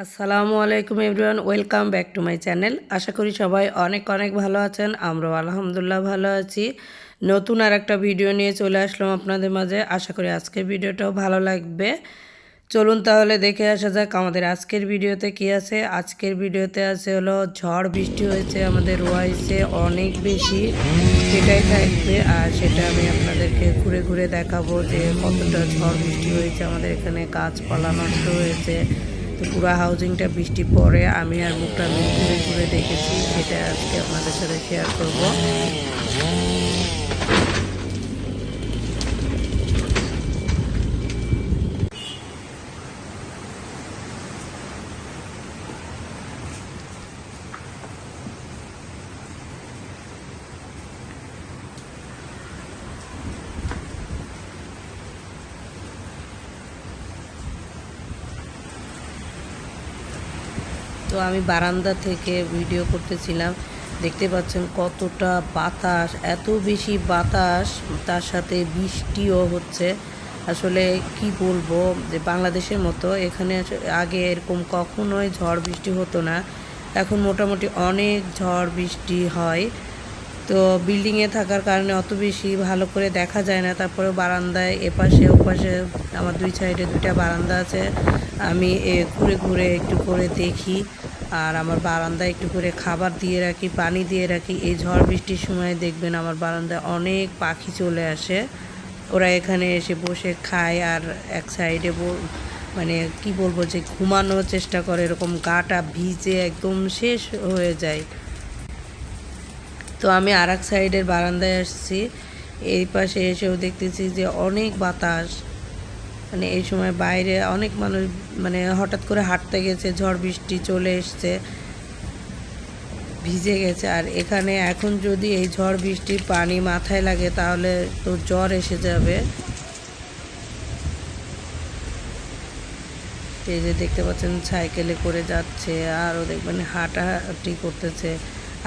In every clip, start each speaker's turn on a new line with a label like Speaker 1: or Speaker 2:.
Speaker 1: আসসালামু আলাইকুম everyone, welcome back to my channel. আশা করি সবাই অনেক অনেক ভালো আছেন, আমরাও আলহামদুলিল্লাহ ভালো আছি। নতুন আর একটা ভিডিও নিয়ে চলে আসলাম আপনাদের মাঝে। আশা করি আজকের ভিডিওটাও ভালো লাগবে। চলুন তাহলে দেখে আসা যাক আমাদের আজকের ভিডিওতে কি আছে। আজকের ভিডিওতে আছে হলো, ঝড় বৃষ্টি হয়েছে আমাদের ওয়াইসে অনেক বেশি, সেটাই থাকবে। আর সেটা আমি আপনাদেরকে ঘুরে ঘুরে দেখাবো যে কতটা ঝড় বৃষ্টি হয়েছে আমাদের এখানে, গাছপালা নষ্ট হয়েছে। তো পুরো হাউজিংটা বৃষ্টি পরে আমি আর মুখটা ঘুরে ঘুরে দেখেছি, সেটা আজকে আপনাদের সাথে শেয়ার করব। তো আমি বারান্দা থেকে ভিডিও করতেছিলাম। দেখতে পাচ্ছেন কতটা বাতাস, এত বেশি বাতাস, তার সাথে বৃষ্টিও হচ্ছে। আসলে কি বলব, যে বাংলাদেশের মতো এখানে আগে এরকম কখনোই ঝড় বৃষ্টি হতো না। এখন মোটামুটি অনেক ঝড় বৃষ্টি হয়। তো বিল্ডিংয়ে থাকার কারণে অত বেশি ভালো করে দেখা যায় না। তারপরে বারান্দায় এপাশে ওপাশে আমার দুই সাইডে দুইটা বারান্দা আছে। আমি ঘুরে ঘুরে একটু করে দেখি আর আমার বারান্দায় একটু করে খাবার দিয়ে রাখি, পানি দিয়ে রাখি। এই ঝড় বৃষ্টির সময় দেখবেন আমার বারান্দায় অনেক পাখি চলে আসে। ওরা এখানে এসে বসে খায় আর এক সাইডে মানে কি বলব যে ঘুমানোর চেষ্টা করে। এরকম গাটা ভিজে একদম শেষ হয়ে যায়। তো আমি আর এক সাইডের বারান্দায় আসছি। এই পাশে এসেও দেখতেছি যে অনেক বাতাস। মানে এই সময় বাইরে অনেক মানুষ মানে হঠাৎ করে হাঁটতে গেছে, ঝড় বৃষ্টি চলে এসছে, ভিজে গেছে। আর এখানে এখন যদি এই ঝড় বৃষ্টির পানি মাথায় লাগে তাহলে তো জ্বর এসে যাবে। এই যে দেখতে পাচ্ছেন, সাইকেলে করে যাচ্ছে, আরও দেখবেন হাঁটাহাঁটি করতেছে।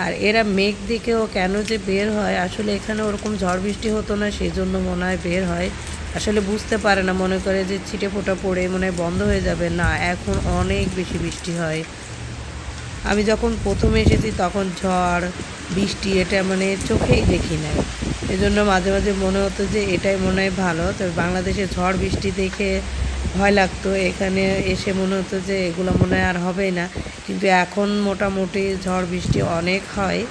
Speaker 1: আর এরা মেঘ দিকেও কেন যে বের হয়, আসলে এখানে ওরকম ঝড় বৃষ্টি হতো না সেই জন্য মনে হয় বের হয়। আসলে বুঝতে পারে না মনে করে যে ছিটে ফোটা পড়ে মনে হয় বন্ধ হয়ে যাবে। না, এখন অনেক বেশি বৃষ্টি হয়। আমি যখন প্রথমে এসেছি তখন ঝড়, বৃষ্টি এটা মানে চোখেই দেখি নাই। এজন্য মাঝে মাঝে মনে হতো যে এটাই মনে হয় ভালো। তবে বাংলাদেশে ঝড় বৃষ্টি দেখে ভয় লাগতো। এখানে এসে মনে হতো যে এগুলো মনে হয় আর হবেই না। কিন্তু এখন মোটামুটি ঝড় বৃষ্টি অনেক হয়।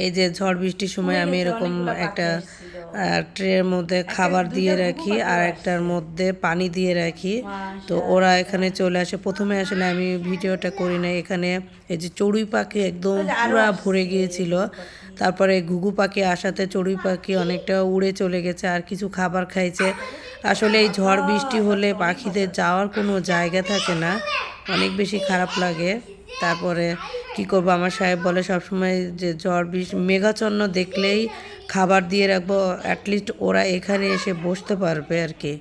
Speaker 1: এই যে ঝড় বৃষ্টির সময় আমি এরকম একটা ট্রের মধ্যে খাবার দিয়ে রাখি আর একটার মধ্যে পানি দিয়ে রাখি। তো ওরা এখানে চলে আসে। প্রথমে আসলে আমি ভিডিওটা করি না এখানে এই যে চড়ুই পাখি একদম পুরা ভরে গিয়েছিল। তারপরে ঘুঘু পাখি আসাতে চড়ুই পাখি অনেকটা উড়ে চলে গেছে আর কিছু খাবার খাইছে। আসলে এই ঝড় বৃষ্টি হলে পাখিদের যাওয়ার কোনো জায়গা থাকে না। অনেক বেশি খারাপ লাগে। তারপরে কি করব? আমার সাহেব বলে সবসময় যে ঝড় বৃষ্টি মেঘাচ্ছন্ন দেখলেই খাবার দিয়ে রাখব। অ্যাটলিস্ট ওরা এখানে এসে বসতে পারবে আর কি।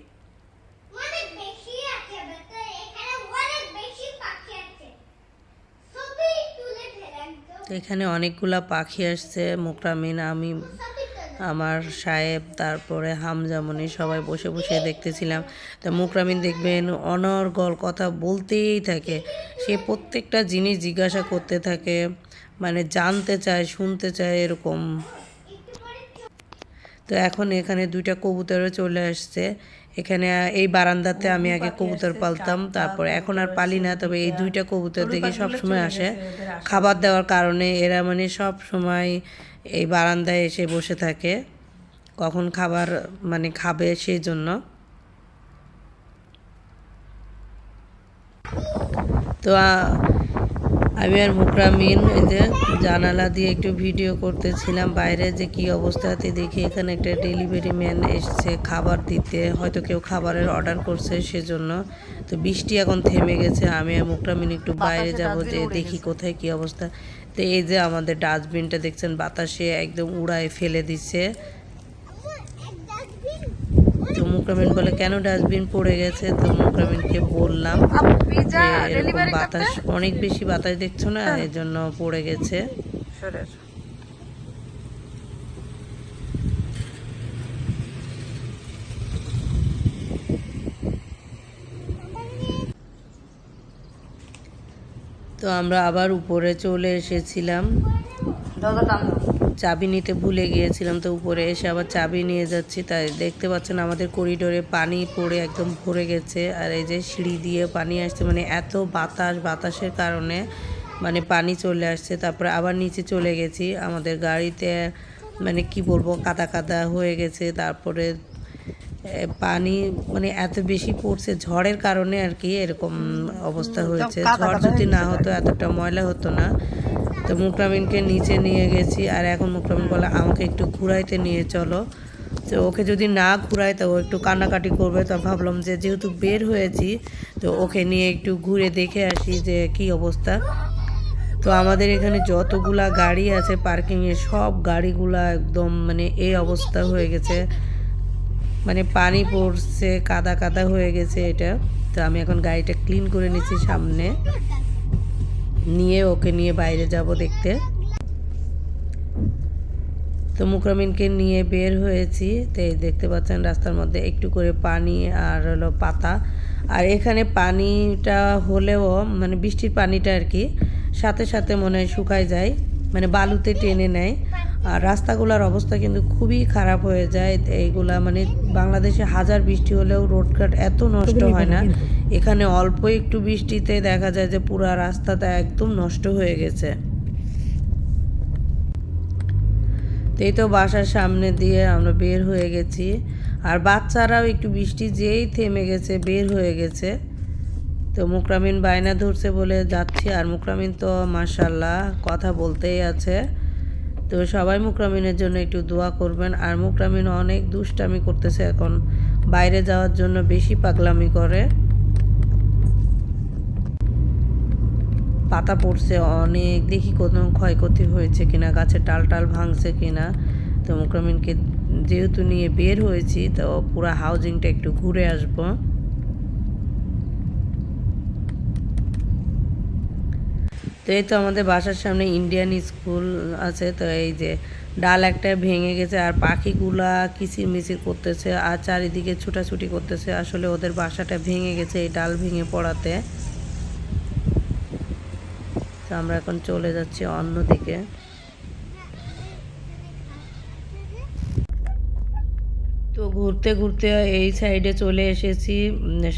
Speaker 2: এখানে
Speaker 1: অনেকগুলা পাখি আসছে মোকরামিন আমি আমার সাহেব, তারপরে হামজামনি সবাই বসে বসে দেখতেছিলাম। তা মুকরামিন দেখবেন, অনর্গল কথা বলতেই থাকে। সে প্রত্যেকটা জিনিস জিজ্ঞাসা করতে থাকে মানে জানতে চায়, শুনতে চায় এরকম। তো এখন এখানে দুইটা কবুতরও চলে আসছে। এখানে এই বারান্দাতে আমি আগে কবুতর পালতাম, তারপর এখন আর পালি না, তবে এই দুইটা কবুতর দেখে সব সময় আসে। খাবার দেওয়ার কারণে এরা মানে সব সময় এই বারান্দায় এসে বসে থাকে। কখন খাবার মানে খাবে সেই জন্য। তো আমি আর মুকরামিন এই যে জানালা দিয়ে একটু ভিডিও করতেছিলাম। বাইরে যে কি অবস্থাতে দেখি এখানে একটা ডেলিভারি ম্যান এসছে খাবার দিতে। হয়তো কেউ খাবারের অর্ডার করছে সেজন্য। তো বৃষ্টি এখন থেমে গেছে। আমি আর মুকরামিন একটু বাইরে যাব যে দেখি কোথায় কি অবস্থা। তো এই যে আমাদের ডাস্টবিনটা দেখছেন বাতাসে একদম উড়ায় ফেলে দিছে তো মুক্রামিন বলে কেন ডাস্টবিন পড়ে গেছে? তো মুক্রামিনকে বললাম যে এরকম বাতাস অনেক বেশি বাতাস দেখছ না? এর জন্য পড়ে গেছে। তো আমরা আবার উপরে চলে এসেছিলাম। চাবি নিতে ভুলে গিয়েছিলাম তো উপরে এসে আবার চাবি নিয়ে যাচ্ছি। তাই দেখতে পাচ্ছেন আমাদের করিডোরে পানি পড়ে একদম ভরে গেছে আর এই যে সিঁড়ি দিয়ে পানি আসছে। মানে এত বাতাস বাতাসের কারণে মানে পানি চলে আসছে। তারপরে আবার নিচে চলে গেছি। আমাদের গাড়িতে মানে কি বলব কাদা কাদা হয়ে গেছে। তারপরে পানি মানে এত বেশি পড়ছে ঝড়ের কারণে আর কি এরকম অবস্থা হয়েছে। ঝড় যদি না হতো এতটা ময়লা হতো না। তো মুকরামিনকে নিচে নিয়ে গেছি আর এখন মুকরামিন বলে আমাকে একটু ঘুরাইতে নিয়ে চলো। তো ওকে যদি না ঘুরাই তো ও একটু কান্নাকাটি করবে। তো ভাবলাম যে যেহেতু বের হয়েছি তো ওকে নিয়ে একটু ঘুরে দেখে আসি যে কি অবস্থা। তো আমাদের এখানে যতগুলা গাড়ি আছে পার্কিংয়ে সব গাড়িগুলা একদম মানে এই অবস্থা হয়ে গেছে। মানে পানি পড়ছে, কাদা কাদা হয়ে গেছে এটা। তো আমি এখন গাড়িটা ক্লিন করে নিচ্ছি সামনে। নিয়ে ওকে নিয়ে বাইরে যাব দেখতে। তো মুকরামিনকে নিয়ে বের হয়েছি। তো দেখতে পাচ্ছেন রাস্তার মধ্যে একটু করে পানি আর হলো পাতা। আর এখানে পানিটা হলেও মানে বৃষ্টির পানিটা আর কি, সাথে সাথে মনে হয় শুকায় যায় মানে বালুতে টেনে নেয়। আর রাস্তাগুলোর অবস্থা কিন্তু খুবই খারাপ হয়ে যায়। এইগুলা মানে বাংলাদেশে হাজার বৃষ্টি হলেও রোডঘাট এত নষ্ট হয় না। এখানে অল্প একটু বৃষ্টিতে দেখা যায় যে পুরা রাস্তাটা একদম নষ্ট হয়ে গেছে। তো এই তো বাসার সামনে দিয়ে আমরা বের হয়ে গেছি। আর বাচ্চারাও একটু বৃষ্টি যেই থেমে গেছে বের হয়ে গেছে। তো মুকরামিন বায়না ধরছে বলে যাচ্ছি। আর মুকরামিন তো মার্শাল্লাহ কথা বলতেই আছে। তো সবাই মুকরামিনের জন্য একটু দোয়া করবেন। আর মুকরামিন অনেক দুষ্টামি করতেছে এখন। বাইরে যাওয়ার জন্য বেশি পাগলামি করে। পাতা পড়ছে অনেক। দেখি কোনো ক্ষয়ক্ষতি হয়েছে কিনা, গাছের টাল টাল ভাঙছে কিনা। তো মুকরামিনকে যেহেতু নিয়ে বের হয়েছি, তো পুরো হাউজিংটা একটু ঘুরে আসব। তো এই তো আমাদের বাসার সামনে ইন্ডিয়ান স্কুল আছে, তো এই যে ডাল একটা ভেঙে গেছে আর পাখিগুলা কিচির মিচির করতেছে আর চারিদিকে ছুটাছুটি করতেছে। আসলে ওদের বাসাটা ভেঙে গেছে এই ডাল ভেঙে পড়াতে। তো আমরা এখন চলে যাচ্ছি অন্যদিকে। তো ঘুরতে ঘুরতে এই সাইডে চলে এসেছি।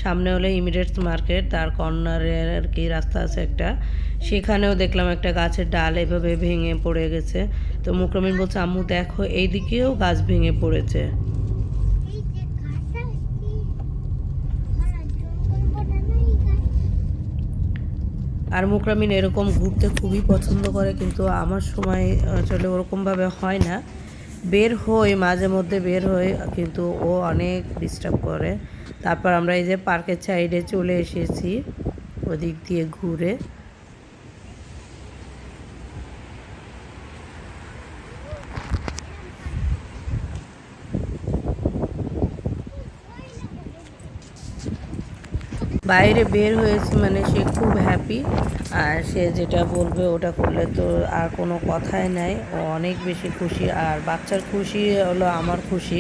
Speaker 1: সামনে হলো ইমিডিয়েটস মার্কেট তার কর্নারের আর কি রাস্তা আছে একটা। সেখানেও দেখলাম একটা গাছের ডাল এভাবে ভেঙে পড়ে গেছে। তো মুকরমিন বলছে, আম্মু, দেখো, এইদিকেও গাছ ভেঙে পড়েছে।
Speaker 2: এই এই
Speaker 1: আর মুকরামিন এরকম ঘুরতে খুবই পছন্দ করে, কিন্তু আমার সময় আসলে ওরকমভাবে হয় না। বের হই, মাঝে মধ্যে বের হই, কিন্তু ও অনেক ডিস্টার্ব করে। তারপর আমরা এই যে পার্কের সাইডে চলে এসেছি, ওদিক দিয়ে ঘুরে। বাইরে বের হয়েছে মানে সে খুব হ্যাপি আর সে যেটা বলবে ওটা করলে তো আর কোনো কথাই নাই। ও অনেক বেশি খুশি, আর বাচ্চার খুশি হলো আমার খুশি।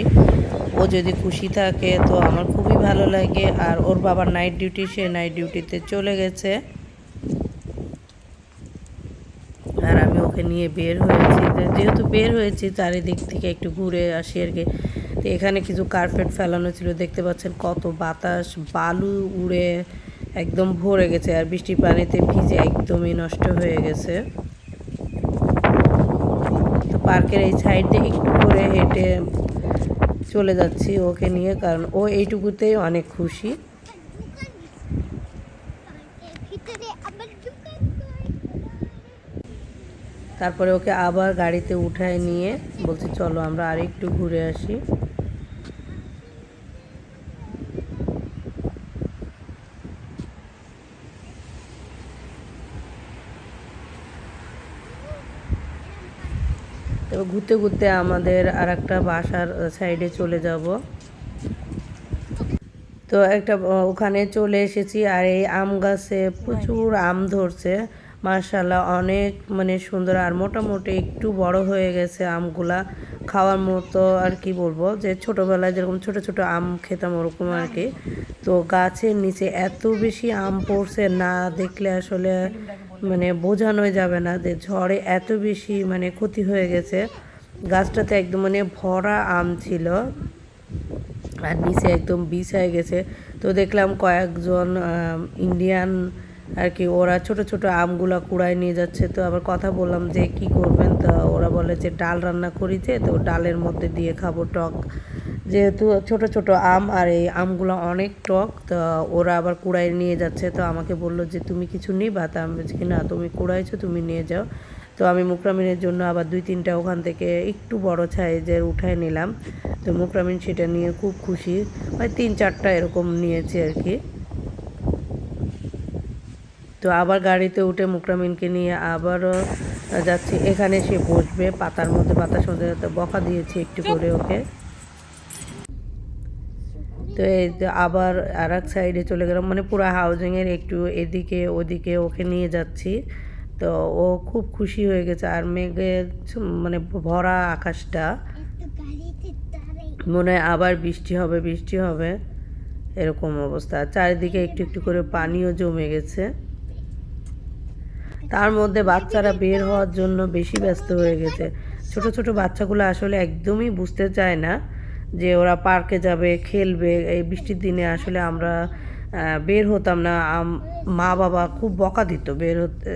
Speaker 1: ও যদি খুশি থাকে তো আমার খুবই ভালো লাগে, আর ওর বাবার নাইট ডিউটি সে নাইট ডিউটিতে চলে গেছে। আর আমি ওকে নিয়ে বের হয়েছি। যেহেতু বের হয়েছি, চারিদিক থেকে একটু ঘুরে আসি আর কি। তো এখানে কিছু কার্পেট ফেলানো ছিল, দেখতে পাচ্ছেন কত বাতাস, বালু উড়ে একদম ভরে গেছে আর বৃষ্টির পানিতে ভিজে একদমই নষ্ট হয়ে গেছে। তো পার্কের এই সাইডে একটু করে হেঁটে চলে যাচ্ছি ওকে নিয়ে, কারণ ও এইটুকুতেই অনেক খুশি। তারপরে ওকে আবার গাড়িতে উঠায় নিয়ে বলছি, চলো আমরা আর একটু ঘুরে আসি। ঘুরতে ঘুরতে আমাদের আর একটা বাসার সাইডে চলে যাব। তো একটা, ওখানে চলে এসেছি আর এই আম গাছে প্রচুর আম ধরছে। মার্শাল্লাহ অনেক মানে সুন্দর। আর মোটামুটি একটু বড় হয়ে গেছে আমগুলা খাওয়ার মতো আর কি বলব, যে ছোটোবেলায় যেরকম ছোট ছোট আম খেতাম ওরকম আর কি। তো গাছের নিচে এত বেশি আম পড়ছে না দেখলে আসলে মানে বোঝানোই যাবে না যে ঝড়ে এত বেশি মানে ক্ষতি হয়ে গেছে। গাছটাতে একদম মানে ভরা আম ছিল আর নিচে একদম বিষ হয়ে গেছে। তো দেখলাম কয়েকজন ইন্ডিয়ান আর কি, ওরা ছোট ছোট আমগুলা কুড়ায় নিয়ে যাচ্ছে। তো আবার কথা বললাম যে, কি করবেন? তো ওরা বলে যে, ডাল রান্না করিতে তো ডালের মধ্যে দিয়ে খাব টক। যেহেতু ছোট ছোট আম আর এই আমগুলো অনেক টক, তো ওরা আবার কুড়াই নিয়ে যাচ্ছে। তো আমাকে বলল যে, তুমি কিছু নিবা? তা আমি বলছি না, তুমি কুড়াইছো, তুমি নিয়ে যাও। তো আমি মুকরামিনের জন্য আবার দুই তিনটা ওখান থেকে একটু বড় সাইজের উঠায় নিলাম। তো মুকরামিন সেটা নিয়ে খুব খুশি। ওই তিন চারটা এরকম নিয়েছি আর কি। তো আবার গাড়িতে উঠে মুকরামিনকে নিয়ে আবারও যাচ্ছি। এখানে সে বসবে, পাতার মধ্যে পাতার মধ্যে বকা দিয়েছি একটু করে ওকে। তো এই আবার আর এক সাইডে চলে গেলাম মানে পুরো হাউজিংয়ের একটু এদিকে ওদিকে ওকে নিয়ে যাচ্ছি। তো ও খুব খুশি হয়ে গেছে আর মেঘের মানে ভরা আকাশটা। মনে হয় আবার বৃষ্টি হবে বৃষ্টি হবে এরকম অবস্থা। চারিদিকে একটু একটু করে পানিও জমে গেছে। তার মধ্যে বাচ্চারা বের হওয়ার জন্য বেশি ব্যস্ত হয়ে গেছে। ছোট ছোট বাচ্চাগুলো আসলে একদমই বুঝতে চায় না। যে ওরা পার্কে যাবে, খেলবে, এই বৃষ্টির দিনে আসলে আমরা বের হতাম না। মা বাবা খুব বকা দিত বের হতে।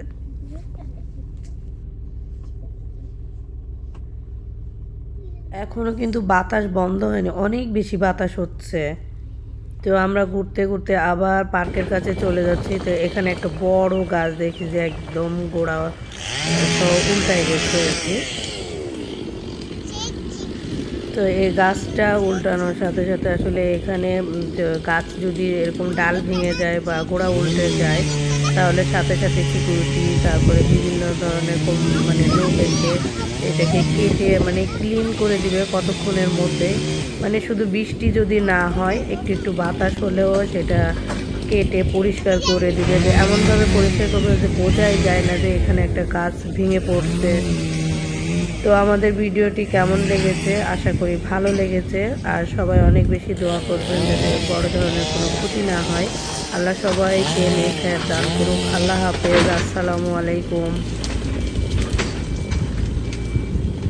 Speaker 1: এখনও কিন্তু বাতাস বন্ধ হয়নি, অনেক বেশি বাতাস হচ্ছে। তো আমরা ঘুরতে ঘুরতে আবার পার্কের কাছে চলে যাচ্ছি। তো এখানে একটা বড় গাছ দেখি যে একদম গোড়া, উল্টায় গেছে আর কি। তো এই গাছটা উল্টানোর সাথে সাথে আসলে এখানে গাছ যদি এরকম ডাল ভেঙে যায় বা গোড়া উল্টে যায়, তাহলে সাথে সাথে সিকিউরিটি, তারপরে বিভিন্ন ধরনের মানে লোক এসে এটাকে কেটে মানে ক্লিন করে দিবে কতক্ষণের মধ্যে। মানে শুধু বৃষ্টি যদি না হয়, একটু একটু বাতাস হলেও সেটা কেটে পরিষ্কার করে দিবে। যে এমনভাবে পরিষ্কার করবে যে বোঝাই যায় না যে এখানে একটা গাছ ভেঙে পড়ছে। তো আমাদের ভিডিওটি কেমন লেগেছে? আশা করি ভালো লেগেছে। আর সবাই অনেক বেশি দোয়া করবেন যাতে বড় ধরনের কোনো ক্ষতি না হয়। আল্লাহ সবাইকে খেয়ে দান করুন আল্লাহ হাফেজ। আসসালামু আলাইকুম।